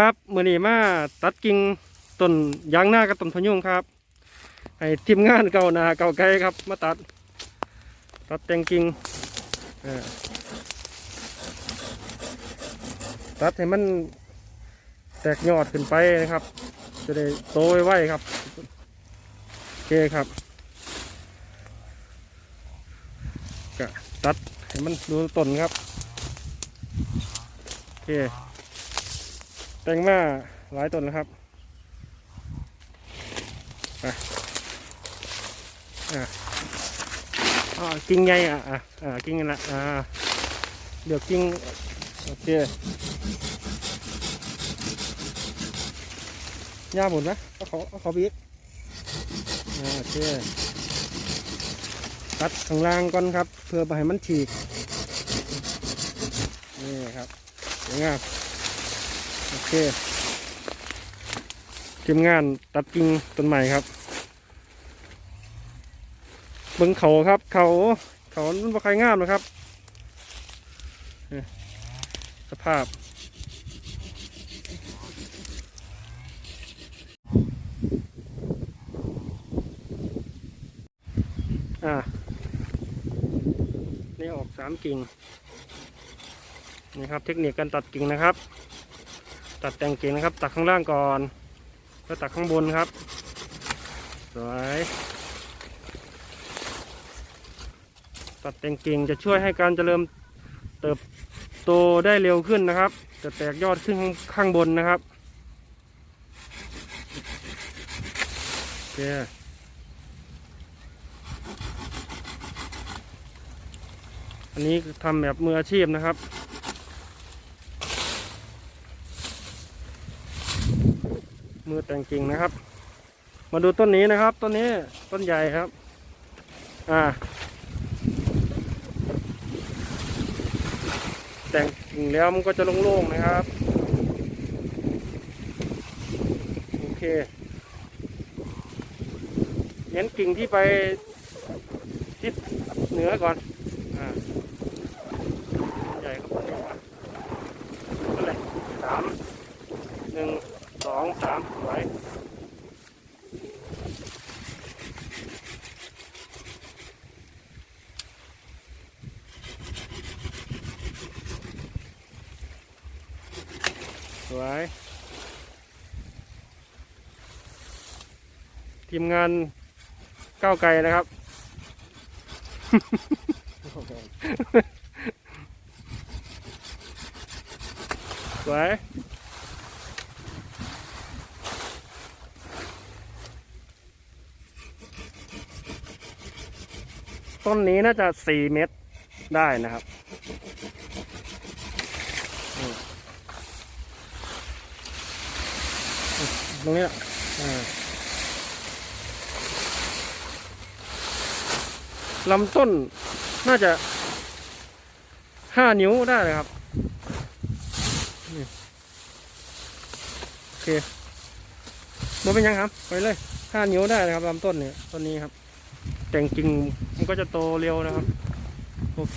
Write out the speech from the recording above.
ครับมือนี้มาตัดกิ่งต้นยางหน้ากับต้นพยุงครับให้ทีมงานเก่านาเก่าไกลครับ มาตัด ตัดแต่งกิ่งตัดให้มันแตกยอดขึ้นไปนะครับ จะได้โตไวๆครับโอเคครับก็ตัดให้มันดูต้นครับโอเค แต่งมาหลายต้นแล้วครับอะอะอ่ากิ่งใหญ่อะอะอ่ากิ่งนั่นแหละอ่าเดี๋ยวกิ่งโอเคย่าหมดนะเอาเขาเอขาบีกอ่าโอเคตัดข้างล่างก่อนครับ เพื่อไปให้มันฉีก นี่ครับสวยงาม โอเคทีมงานตัดกิ่งต้นใหม่ครับ เบิ้งเขาครับ เขาเขามันบ่ใครงามนะครับ สภาพอ่านี่ออกสามกิ่งนี่ครับ เทคนิคการตัดกิ่งนะครับ ตัดแต่งกิ่งนะครับ ตัดข้างล่างก่อนแล้วตัดข้างบนครับ สวย ตัดแต่งกิ่งจะช่วยให้การเจริญเติบโตได้เร็วขึ้นนะครับ จะแตกยอดขึ้นขข้างบนนะครับโอเคอันนี้ทำแบบมืออาชีพนะครับ มือแต่งกิ่งนะครับ มาดูต้นนี้นะครับ ต้นนี้ต้นใหญ่ครับ อ่า แต่งกิ่งแล้วมันก็จะโล่งๆนะครับ โอเคเน้นกิ่งที่ไปทิศเหนือก่อน อ่าใหญ่ครับต้นนี้ครับต้นไหนสามหนึ่ง สองสามสวยสวย ทีมงานก้าวไกลนะครับ สวย ต้นนี้น่าจะสี่เมตรได้นะครับ ตรงนี้ละอ่าลำต้นน่าจะห้านิ้วได้เลยครับโอเคมันเป็นยังครับ ไปเลยห้านิ้วได้เลยครับลำต้นเนี่ยต้นนี้ครับ แต่งกิ่งมันก็จะโตเร็วนะครับ โอเค